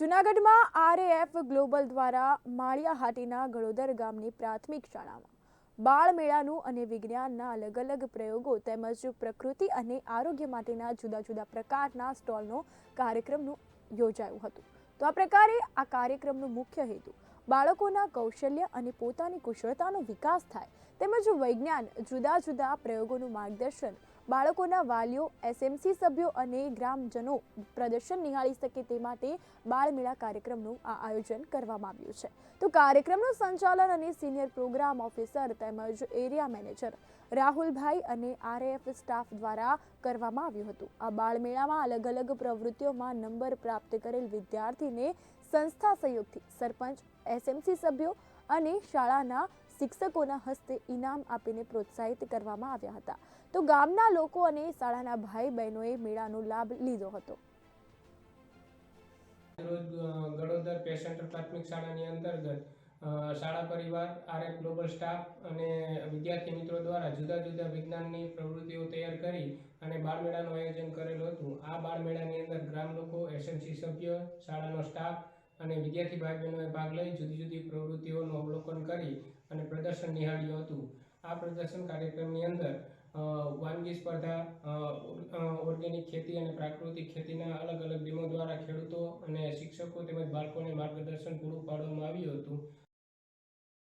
જૂનાગઢમાં RAF global દ્વારા માળિયા હાટીના ગળોદર ગામની પ્રાથમિક શાળામાં બાળ મેળાનું અને વિજ્ઞાનના અલગ અલગ પ્રયોગો તેમજ પ્રકૃતિ અને આરોગ્ય માટેના જુદા જુદા પ્રકારના સ્ટોલનો કાર્યક્રમનું યોજાયું હતું. તો આ પ્રકારે આ કાર્યક્રમનો મુખ્ય હેતુ બાળકોના કૌશલ્ય અને પોતાની કુશળતાનો વિકાસ થાય તેમજ વૈજ્ઞાન જુદા જુદા પ્રયોગોનું માર્ગદર્શન બાળકોના વાલીઓ એસએમસી સભ્યો અને ગ્રામજનો પ્રદર્શન નિહાળી શકે તે માટે બાળમેળા કાર્યક્રમનું આ આયોજન કરવામાં આવ્યું છે. તો કાર્યક્રમનું સંચાલન અને સિનિયર પ્રોગ્રામ ઓફિસર તેમજ એરિયા મેનેજર રાહુલભાઈ અને આરએએફ સ્ટાફ દ્વારા કરવામાં આવ્યું હતું. આ બાળમેળામાં અલગ અલગ પ્રવૃત્તિઓમાં નંબર પ્રાપ્ત કરેલ વિદ્યાર્થીને સંસ્થા સહયોગથી સરપંચ એસએમસી સભ્યો અને શાળાના શિક્ષકોના હસ્તે ઇનામ આપીને પ્રોત્સાહિત કરવામાં આવ્યા હતા. તો ગામના લોકો અને શાળાના ભાઈ બહેનોએ મેળાનો લાભ લીધો હતો. રોજ પેશન્ટ પ્રાથમિક શાળાની અંતર્ગત શાળા પરિવાર આરએફ ગ્લોબલ સ્ટાફ અને વિદ્યાર્થી મિત્રો દ્વારા જુદા જુદા વિજ્ઞાનની પ્રવૃત્તિઓ તૈયાર કરી અને બાળમેળાનું આયોજન કરેલું હતું. આ બાળમેળાની અંદર ગ્રામ લોકો, એસએમસી સભ્ય, શાળાનો સ્ટાફ અને વિદ્યાર્થી ભાઈ બહેનોએ ભાગ લઈ જુદી જુદી પ્રવૃત્તિઓનું અવલોકન કરી અને પ્રદર્શન નિહાળ્યું હતું. આ પ્રદર્શન કાર્યક્રમની અંદર વાનગી સ્પર્ધા ઓર્ગેનિક ખેતી અને પ્રાકૃતિક ખેતીના અલગ અલગ ડીમો દ્વારા ખેડૂતો અને શિક્ષકો તેમજ બાળકોને માર્ગદર્શન પૂરું પાડવામાં આવ્યું હતું.